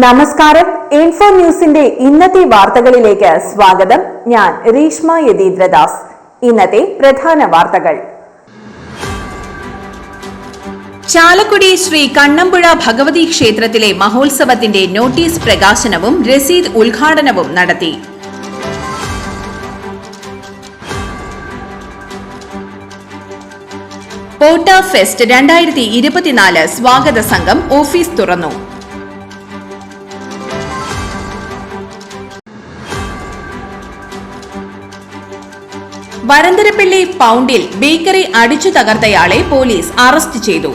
നമസ്കാരം. ഇൻഫോ ന്യൂസിന്റെ ഇന്നത്തെ വാർത്തകളിലേക്ക് സ്വാഗതം. ഞാൻ രീഷ്മ യതീന്ദ്രദാസ്. ഇന്നത്തെ പ്രധാന വാർത്തകൾ. ചാലക്കുടി ശ്രീ കണ്ണമ്പുഴ ഭഗവതി ക്ഷേത്രത്തിലെ മഹോത്സവത്തിന്റെ നോട്ടീസ് പ്രകാശനവും രസീദ് ഉദ്ഘാടനവും നടത്തി. പോട്ട ഫെസ്റ്റ് രണ്ടായിരത്തി ഇരുപത്തിനാല് സ്വാഗത സംഘം ഓഫീസ് തുറന്നു. വരന്തരപ്പള്ളി പൗണ്ടിൽ ബേക്കറി അടിച്ചു തകർത്തയാളെ പോലീസ് അറസ്റ്റ് ചെയ്തു.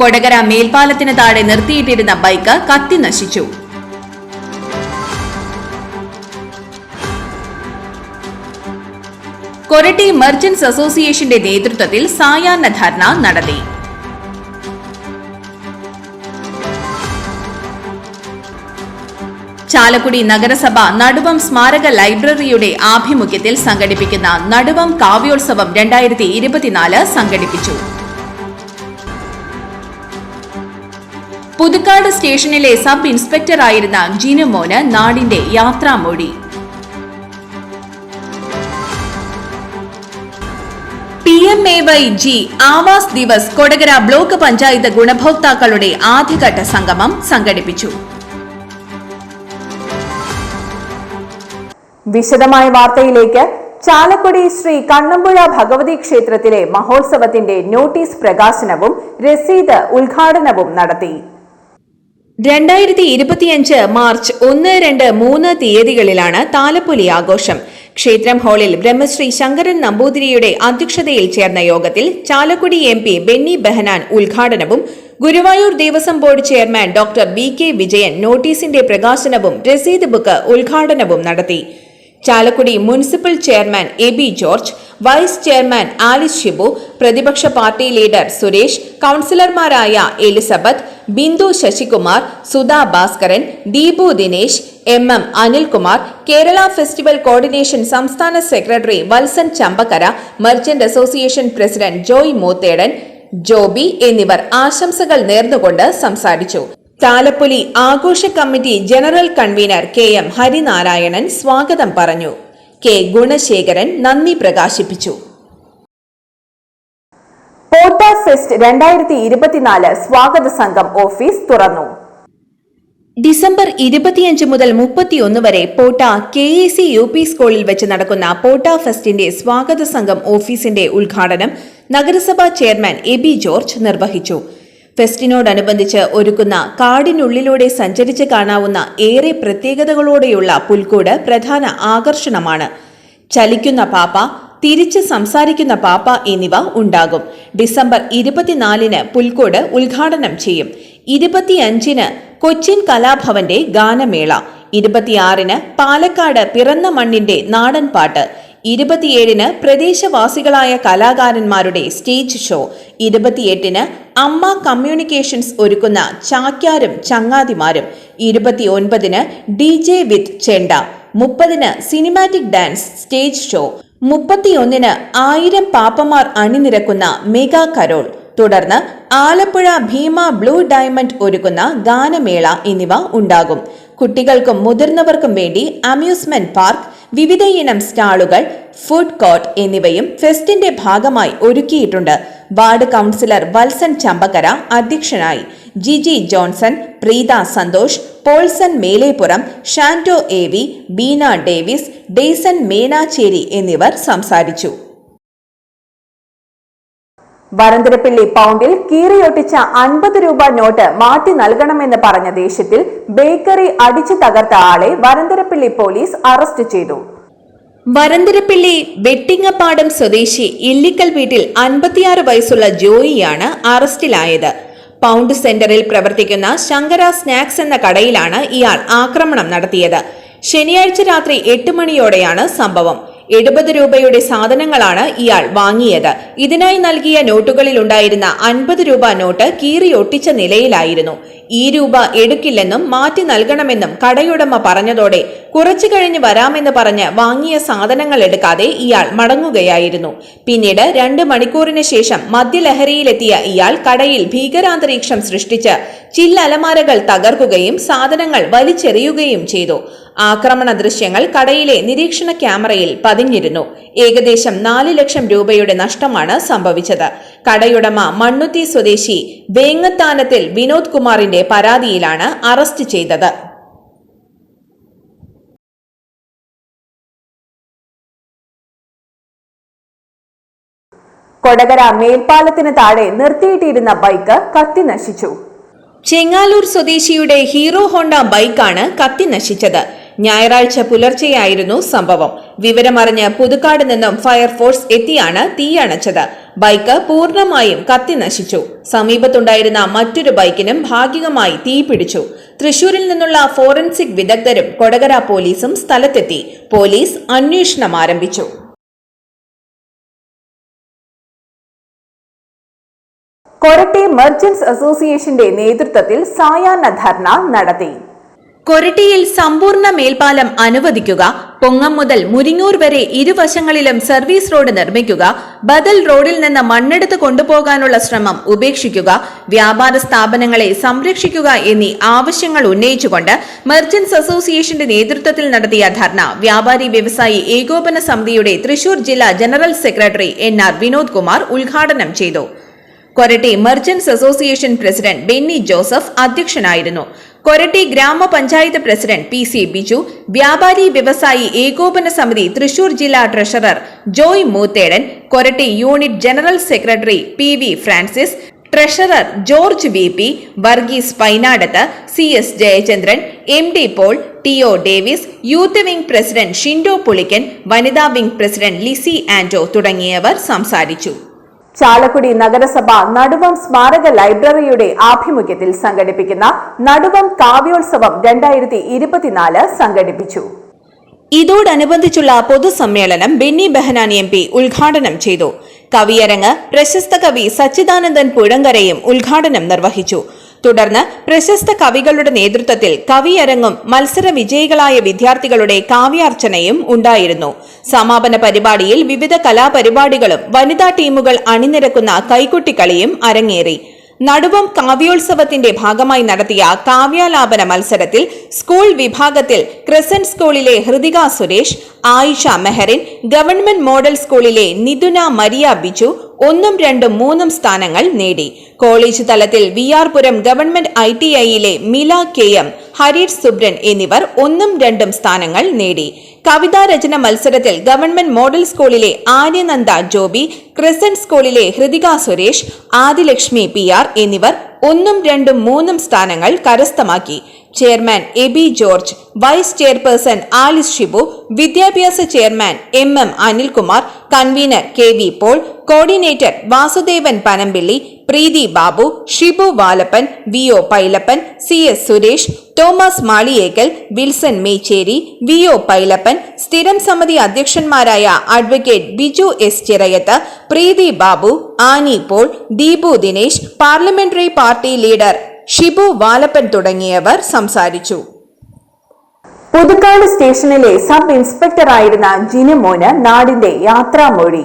കൊടകര മേൽപ്പാലത്തിന് താഴെ നിർത്തിയിട്ടിരുന്ന ബൈക്ക് കത്തി നശിച്ചു. കൊരട്ടി മെർച്ചന്റ്സ് അസോസിയേഷന്റെ നേതൃത്വത്തിൽ സായാഹ്ന ധർണ നടത്തി. ചാലക്കുടി നഗരസഭ നടുവം സ്മാരക ലൈബ്രറിയുടെ ആഭിമുഖ്യത്തിൽ സംഘടിപ്പിക്കുന്ന നടുവം കാവ്യോത്സവം രണ്ടായിരത്തി ഇരുപത്തിനാല് സംഘടിപ്പിച്ചു. പുതുക്കാട് സ്റ്റേഷനിലെ സബ് ഇൻസ്പെക്ടറായിരുന്ന ജിനുമോന് നാടിന്റെ യാത്രാമൊഴി. P M A Y G Awas Diwas Kodakara block panchayat ഗുണഭോക്താക്കളുടെ ആദ്യഘട്ട സംഗമം സംഘടിപ്പിച്ചു. വിശദമായ വാർത്തയിലേക്ക് ചാലക്കുടി ശ്രീ കണ്ണമ്പുഴ ഭഗവതി ക്ഷേത്രത്തിലെ മഹോത്സവത്തിന്റെ നോട്ടീസ് പ്രകാശനവും രസീത് ഉദ്ഘാടനവും നടത്തി. രണ്ടായിരത്തി ഇരുപത്തിയഞ്ച് മാർച്ച് ഒന്ന് രണ്ട് മൂന്ന് തീയതികളിലാണ് താലപ്പൊലി ആഘോഷം. ക്ഷേത്രം ഹാളിൽ ബ്രഹ്മശ്രീ ശങ്കരൻ നമ്പൂതിരിയുടെ അധ്യക്ഷതയിൽ ചേർന്ന യോഗത്തിൽ ചാലക്കുടി എം പി ബെന്നി ബെഹനാൻ ഉദ്ഘാടനവും Guruvayur Devaswom board chairman doctor B K Vijayan നോട്ടീസിന്റെ പ്രകാശനവും രസീത് ബുക്ക് ഉദ്ഘാടനവും നടത്തി. Chalakudy municipal chairman A B George vice chairman Alice Shibu പ്രതിപക്ഷ party leader Suresh കൌൺസിലർമാരായ Elizabeth Bindu Sasikumar Sudha Bhaskaran Deepu Dinesh M M Anilkumar Kerala festival coordination സംസ്ഥാന secretary Valsan Chambakkara merchant association president Joy Moothedan Joby എന്നിവർ ആശംസകൾ നേർന്നുകൊണ്ട് സംസാരിച്ചു. താലപ്പൊലി ആഘോഷ committee general convener K M Harinarayanan സ്വാഗതം പറഞ്ഞു. K Gunasekaran നന്ദി പ്രകാശിപ്പിച്ചു. പോട്ട fest രണ്ടായിരത്തി ഇരുപത്തിനാല് സ്വാഗത സംഘം ഓഫീസ് തുറന്നു. ഡിസംബർ ഇരുപത്തിയഞ്ച് മുതൽ മുപ്പത്തിയൊന്ന് വരെ Potta K A C U P സ്കൂളിൽ വെച്ച് നടക്കുന്ന പോട്ട ഫെസ്റ്റിന്റെ സ്വാഗത സംഘം ഓഫീസിന്റെ ഉദ്ഘാടനം നഗരസഭാ ചെയർമാൻ എ ബി ജോർജ് നിർവഹിച്ചു. ഫെസ്റ്റിനോടനുബന്ധിച്ച് ഒരുക്കുന്ന കാടിനുള്ളിലൂടെ സഞ്ചരിച്ച് കാണാവുന്ന ഏറെ പ്രത്യേകതകളോടെയുള്ള പുൽക്കൂട് പ്രധാന ആകർഷണമാണ്. ചലിക്കുന്ന പാപ്പ തിരിച്ച് സംസാരിക്കുന്ന പാപ്പ എന്നിവ ഉണ്ടാകും. ഡിസംബർ ഇരുപത്തിനാലിന് പുൽക്കോട് ഉദ്ഘാടനം ചെയ്യും. ഇരുപത്തിയഞ്ചിന് കൊച്ചിൻ കലാഭവന്റെ ഗാനമേള. ഇരുപത്തിയാറിന് പാലക്കാട് പിറന്ന മണ്ണിന്റെ നാടൻ പാട്ട്. ഇരുപത്തിയേഴിന് പ്രദേശവാസികളായ കലാകാരന്മാരുടെ സ്റ്റേജ് ഷോ. ഇരുപത്തിയെട്ടിന് അമ്മ കമ്മ്യൂണിക്കേഷൻസ് ഒരുക്കുന്ന ചാക്യാരും ചങ്ങാതിമാരും. ഇരുപത്തിയൊൻപതിന് ഡി ജെ വിത്ത് ചെണ്ട. മുപ്പതിന് സിനിമാറ്റിക് ഡാൻസ് സ്റ്റേജ് ഷോ. മുപ്പത്തിയൊന്നിന് ആയിരം പാപ്പമാർ അണിനിരക്കുന്ന മെഗാ കരോൾ. തുടർന്ന് ആലപ്പുഴ ഭീമ ബ്ലൂ ഡയമണ്ട് ഒരുക്കുന്ന ഗാനമേള എന്നിവ ഉണ്ടാകും. കുട്ടികൾക്കും മുതിർന്നവർക്കും വേണ്ടി അമ്യൂസ്മെന്റ് പാർക്ക് വിവിധ ഇനം സ്റ്റാളുകൾ ഫുഡ് കോർട്ട് എന്നിവയും ഫെസ്റ്റിന്റെ ഭാഗമായി ഒരുക്കിയിട്ടുണ്ട്. വാർഡ് കൗൺസിലർ വത്സൻ ചമ്പക്കര അധ്യക്ഷനായി. Jiji Johnson Preetha Santhosh Paulson Melepuram Shanto A V Beena Davis Dayson Menachery എന്നിവർ സംസാരിച്ചു. വരന്തരപ്പിള്ളി പൗണ്ടിൽ കീറിയൊട്ടിച്ച അൻപത് രൂപ നോട്ട് മാറ്റി നൽകണമെന്ന് പറഞ്ഞ ദേഷ്യത്തിൽ ബേക്കറി അടിച്ചു തകർത്ത ആളെ വരന്തരപ്പിള്ളി പോലീസ് അറസ്റ്റ് ചെയ്തു. വരന്തരപ്പിള്ളി വെട്ടിങ്ങപ്പാടം സ്വദേശി ഇല്ലിക്കൽ വീട്ടിൽ അൻപത്തിയാറ് വയസ്സുള്ള ജോയിയാണ് അറസ്റ്റിലായത്. പൗണ്ട് സെന്ററിൽ പ്രവർത്തിക്കുന്ന ശങ്കര സ്നാക്സ് എന്ന കടയിലാണ് ഇയാൾ ആക്രമണം നടത്തിയത്. ശനിയാഴ്ച രാത്രി എട്ട് മണിയോടെയാണ് സംഭവം. എഴുപത് രൂപയുടെ സാധനങ്ങളാണ് ഇയാൾ വാങ്ങിയത്. ഇതിനായി നൽകിയ നോട്ടുകളിൽ ഉണ്ടായിരുന്ന അൻപത് രൂപ നോട്ട് കീറി ഒട്ടിച്ച നിലയിലായിരുന്നു. ഈ രൂപ എടുക്കില്ലെന്നും മാറ്റി നൽകണമെന്നും കടയുടമ പറഞ്ഞതോടെ കുറച്ചു കഴിഞ്ഞ് വരാമെന്ന് പറഞ്ഞ് വാങ്ങിയ സാധനങ്ങൾ എടുക്കാതെ ഇയാൾ മടങ്ങുകയായിരുന്നു. പിന്നീട് രണ്ട് മണിക്കൂറിന് ശേഷം മദ്യലഹരിയിലെത്തിയ ഇയാൾ കടയിൽ ഭീകരാന്തരീക്ഷം സൃഷ്ടിച്ച് ചില്ലലമാരകൾ തകർക്കുകയും സാധനങ്ങൾ വലിച്ചെറിയുകയും ചെയ്തു. ആക്രമണ ദൃശ്യങ്ങൾ കടയിലെ നിരീക്ഷണ ക്യാമറയിൽ പതിഞ്ഞിരുന്നു. ഏകദേശം നാല് ലക്ഷം രൂപയുടെ നഷ്ടമാണ് സംഭവിച്ചത്. കടയുടമ മണ്ണുത്തി സ്വദേശി വേങ്ങത്താനത്തിൽ വിനോദ് കുമാറിന്റെ പരാതിയിലാണ് അറസ്റ്റ് ചെയ്തത്. കൊടകര മേൽപ്പാലത്തിന് താഴെ നിർത്തിയിട്ടിരുന്ന ബൈക്ക് കത്തി നശിച്ചു. ചെങ്ങാലൂർ സ്വദേശിയുടെ ഹീറോ ഹോണ്ട ബൈക്കാണ് കത്തി നശിച്ചത്. ഞായറാഴ്ച പുലർച്ചെയായിരുന്നു സംഭവം. വിവരമറിഞ്ഞ് പുതുക്കാട് നിന്നും ഫയർഫോഴ്സ് എത്തിയാണ് തീയണച്ചത്. ബൈക്ക് പൂർണമായും കത്തിനശിച്ചു സമീപത്തുണ്ടായിരുന്ന മറ്റൊരു ബൈക്കിനും ഭാഗികമായി തീ പിടിച്ചു. തൃശൂരിൽ നിന്നുള്ള ഫോറൻസിക് വിദഗ്ധരും കൊടകര പോലീസും സ്ഥലത്തെത്തി. പോലീസ് അന്വേഷണം ആരംഭിച്ചു. കൊരട്ടെ മെർച്ചന്റ്സ് അസോസിയേഷന്റെ നേതൃത്വത്തിൽ സായാഹ്ന ധർണ നടത്തി. കൊരട്ടിയിൽ സമ്പൂർണ മേൽപ്പാലം അനുവദിക്കുക. പൊങ്ങം മുതൽ മുരിങ്ങൂർ വരെ ഇരുവശങ്ങളിലും സർവീസ് റോഡ് നിർമ്മിക്കുക. ബദൽ റോഡിൽ നിന്ന് മണ്ണെടുത്ത് കൊണ്ടുപോകാനുള്ള ശ്രമം ഉപേക്ഷിക്കുക. വ്യാപാര സ്ഥാപനങ്ങളെ സംരക്ഷിക്കുക എന്നീ ആവശ്യങ്ങൾ ഉന്നയിച്ചുകൊണ്ട് മെർച്ചന്റ്സ് അസോസിയേഷന്റെ നേതൃത്വത്തിൽ നടത്തിയ ധർണ വ്യാപാരി വ്യവസായി ഏകോപന സമിതിയുടെ തൃശൂർ ജില്ലാ general secretary N R Vinod Kumar ഉദ്ഘാടനം ചെയ്തു. Koratty merchants association president Benny Joseph അധ്യക്ഷനായിരുന്നു. കൊരട്ടി ഗ്രാമപഞ്ചായത്ത് പ്രസിഡന്റ് പി സി ബിജു വ്യാപാരി വ്യവസായി ഏകോപന സമിതി തൃശൂർ ജില്ലാ treasurer Joy Moothedan Koratty unit general secretary P V Francis treasurer George V P Varghese Painadath C S Jayachandran M D Paul T O Davis youth wing president Shindo Pulikkan വനിതാ wing president Lissy Anto തുടങ്ങിയവർ സംസാരിച്ചു. ചാലക്കുടി നഗരസഭ നടുവം സ്മാരക ലൈബ്രറിയുടെ ആഭിമുഖ്യത്തിൽ സംഘടിപ്പിക്കുന്ന നടുവം കാവ്യോത്സവം രണ്ടായിരത്തി ഇരുപത്തിനാല് സംഘടിപ്പിച്ചു. ഇതോടനുബന്ധിച്ചുള്ള പൊതുസമ്മേളനം ബെന്നി ബെഹനാൻ എം പി ഉദ്ഘാടനം ചെയ്തു. കവിയരങ്ങ് പ്രശസ്ത കവി സച്ചിദാനന്ദൻ പുഴങ്കരയും ഉദ്ഘാടനം നിർവഹിച്ചു. തുടർന്ന് പ്രശസ്ത കവികളുടെ നേതൃത്വത്തിൽ കവിയരങ്ങും മത്സര വിജയികളായ വിദ്യാർത്ഥികളുടെ കാവ്യാർച്ചനയും ഉണ്ടായിരുന്നു. സമാപന പരിപാടിയിൽ വിവിധ കലാപരിപാടികളും വനിതാ ടീമുകൾ അണിനിരക്കുന്ന കൈക്കുട്ടിക്കളിയും അരങ്ങേറി. നടുവം കാവ്യോത്സവത്തിന്റെ ഭാഗമായി നടത്തിയ കാവ്യാലാപന മത്സരത്തിൽ സ്കൂൾ വിഭാഗത്തിൽ ക്രിസന്റ് സ്കൂളിലെ ഹൃതിക സുരേഷ് ആയിഷ മെഹറിൻ ഗവൺമെന്റ് മോഡൽ സ്കൂളിലെ നിതുന മരിയ ബിജു ഒന്നും രണ്ടും മൂന്നും സ്ഥാനങ്ങൾ നേടി. കോളേജ് തലത്തിൽ V R Puram government I T ഐയിലെ Mila K M Harish Subran എന്നിവർ ഒന്നും രണ്ടും സ്ഥാനങ്ങൾ നേടി. കവിതാ രചന മത്സരത്തിൽ ഗവൺമെന്റ് മോഡൽ സ്കൂളിലെ ആര്യനന്ദ ജോബി ക്രിസന്റ് സ്കൂളിലെ ഹൃതിക സുരേഷ് ആദിലക്ഷ്മി പി ആർ എന്നിവർ ഒന്നും രണ്ടും മൂന്നും സ്ഥാനങ്ങൾ കരസ്ഥമാക്കി. Chairman Abi George vice chairperson Alice Shibu വിദ്യാഭ്യാസ chairman M M Anilkumar convener K V Paul coordinator Vasudevan Panampilly Preethi Babu Shibu Valappan V O Pailappan C S Suresh Thomas Maliyekkal Wilson Mechery V O Pailappan സ്ഥിരം സമിതി അധ്യക്ഷന്മാരായ advocate Biju S Chirayath Preethi Babu Annie Paul Deepu Dinesh parliamentary party leader Shibu Valappan തുടങ്ങിയവർ സംസാരിച്ചു. പുതുക്കാട് സ്റ്റേഷനിലെ sub inspector ആയിരുന്ന ജിനുമോന് നാടിന്റെ യാത്രാമൊഴി.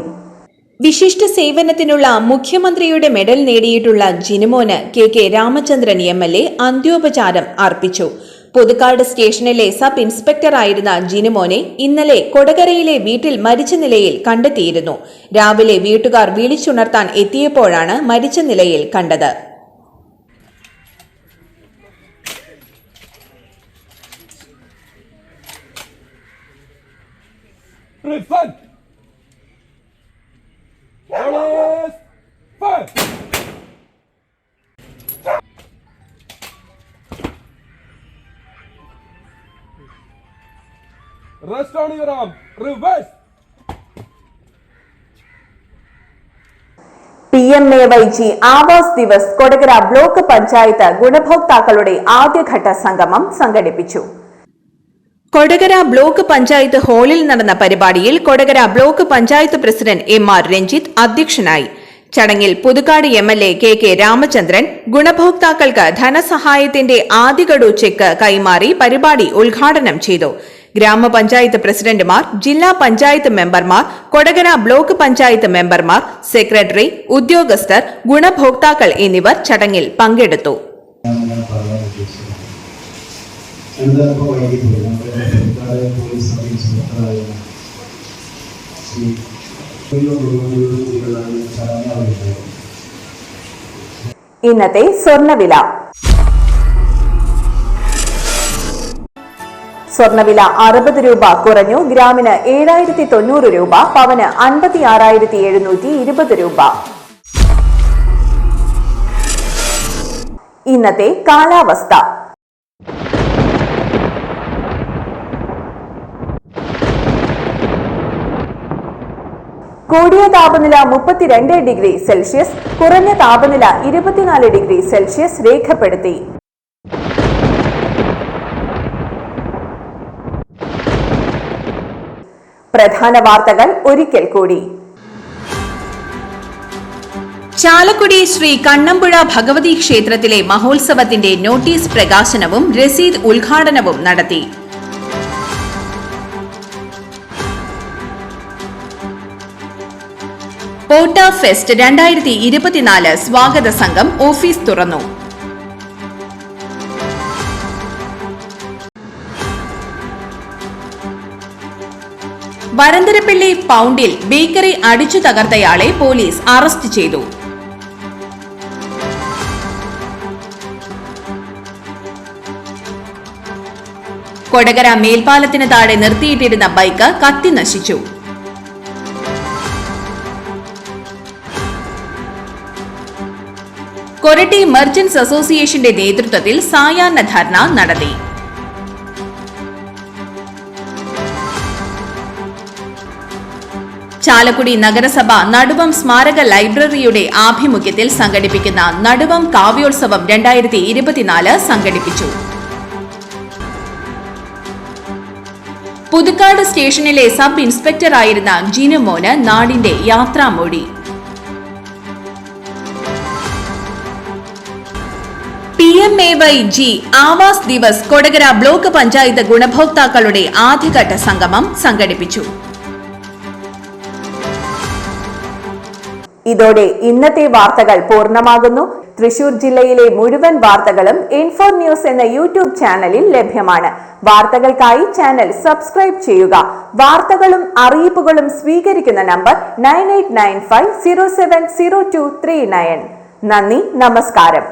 വിശിഷ്ട സേവനത്തിനുള്ള മുഖ്യമന്ത്രിയുടെ മെഡൽ നേടിയിട്ടുള്ള ജിനുമോന് K K Ramachandran M L A അന്ത്യോപചാരം അർപ്പിച്ചു. പുതുക്കാട് സ്റ്റേഷനിലെ സബ് ഇൻസ്പെക്ടർ ആയിരുന്ന ജിനുമോനെ ഇന്നലെ കൊടകരയിലെ വീട്ടിൽ മരിച്ച നിലയിൽ കണ്ടെത്തിയിരുന്നു. രാവിലെ വീട്ടുകാർ വിളിച്ചുണർത്താൻ എത്തിയപ്പോഴാണ് മരിച്ച നിലയിൽ കണ്ടത്. Refund! Police! Fire! Rest on your arm. Reverse! P M A Y G Awas Diwas Kodakara block panchayat ഗുണഭോക്താക്കളുടെ ആദ്യഘട്ട സംഗമം സംഘടിപ്പിച്ചു കൊടകര ബ്ലോക്ക് പഞ്ചായത്ത് ഹാളിൽ നടന്ന പരിപാടിയിൽ Kodakara block panchayat president M R Ranjith അധ്യക്ഷനായി. ചടങ്ങിൽ Puthukkad M L A K K Ramachandran ഗുണഭോക്താക്കൾക്ക് ധനസഹായത്തിന്റെ ആദ്യഗഡു ചെക്ക് കൈമാറി പരിപാടി ഉദ്ഘാടനം ചെയ്തു. ഗ്രാമപഞ്ചായത്ത് പ്രസിഡന്റുമാർ ജില്ലാ പഞ്ചായത്ത് മെമ്പർമാർ കൊടകര ബ്ലോക്ക് പഞ്ചായത്ത് മെമ്പർമാർ സെക്രട്ടറി ഉദ്യോഗസ്ഥർ ഗുണഭോക്താക്കൾ എന്നിവർ ചടങ്ങിൽ പങ്കെടുത്തു. ഞാൻ ഇപ്പോൾ വൈകിപ്പോയി നമ്മുടെ പോലീസ് ഇന്നത്തെ സ്വർണവില സ്വർണവില അറുപത് രൂപ കുറഞ്ഞു. ഗ്രാമിന് ഏഴായിരത്തി തൊണ്ണൂറ് രൂപ പവന് അൻപത്തി ആറായിരത്തി എഴുന്നൂറ്റി ഇരുപത് രൂപ. ഇന്നത്തെ കാലാവസ്ഥ. കൂടിയ താപനില മുപ്പത്തിരണ്ട് ഡിഗ്രി സെൽഷ്യസ് കുറഞ്ഞ താപനില ഇരുപത്തിനാല് ഡിഗ്രി സെൽഷ്യസ് രേഖപ്പെടുത്തി. പ്രധാന വാർത്തകൾ ഒരിക്കൽ കൂടി. ചാലക്കുടി ശ്രീ കണ്ണമ്പുഴ ഭഗവതി ക്ഷേത്രത്തിലെ മഹോത്സവത്തിന്റെ നോട്ടീസ് പ്രകാശനവും രസീദ് ഉദ്ഘാടനവും നടത്തി. പോട്ട ഫെസ്റ്റ് രണ്ടായിരത്തി ഇരുപത്തിനാല് സ്വാഗത സംഘം ഓഫീസ് തുറന്നു. വരന്തരപ്പള്ളി പൗണ്ടിൽ ബേക്കറി അടിച്ചു തകർത്തയാളെ പോലീസ് അറസ്റ്റ് ചെയ്തു. കൊടകര മേൽപ്പാലത്തിന് താഴെ നിർത്തിയിട്ടിരുന്ന ബൈക്ക് കത്തി നശിച്ചു. കൊരട്ടി മെർച്ചന്റ്സ് അസോസിയേഷന്റെ നേതൃത്വത്തിൽ സായാഹ്ന ധർണ നടത്തി. ചാലക്കുടി നഗരസഭ നടുവം സ്മാരക ലൈബ്രറിയുടെ ആഭിമുഖ്യത്തിൽ സംഘടിപ്പിക്കുന്ന നടുവം കാവ്യോത്സവം രണ്ടായിരത്തി ഇരുപത്തിനാല് സംഘടിപ്പിച്ചു. പുതുക്കാട് സ്റ്റേഷനിലെ സബ് ഇൻസ്പെക്ടറായിരുന്ന ജിനുമോന് നാടിന്റെ യാത്രാമൊഴി. Y G Awas Diwas Kodakara block panchayat ഗുണഭോക്താക്കളുടെ ആദ്യഘട്ട സംഗമം സംഘടിപ്പിച്ചു. ഇതോടെ ഇന്നത്തെ വാർത്തകൾ പൂർണമാകുന്നു. തൃശൂർ ജില്ലയിലെ മുഴുവൻ വാർത്തകളും ഇൻഫോ ന്യൂസ് എന്ന യൂട്യൂബ് ചാനലിൽ ലഭ്യമാണ്. വാർത്തകൾക്കായി ചാനൽ സബ്സ്ക്രൈബ് ചെയ്യുക. വാർത്തകളും അറിയിപ്പുകളും സ്വീകരിക്കുന്ന number nine eight nine five zero seven zero two three nine. നന്ദി നമസ്കാരം.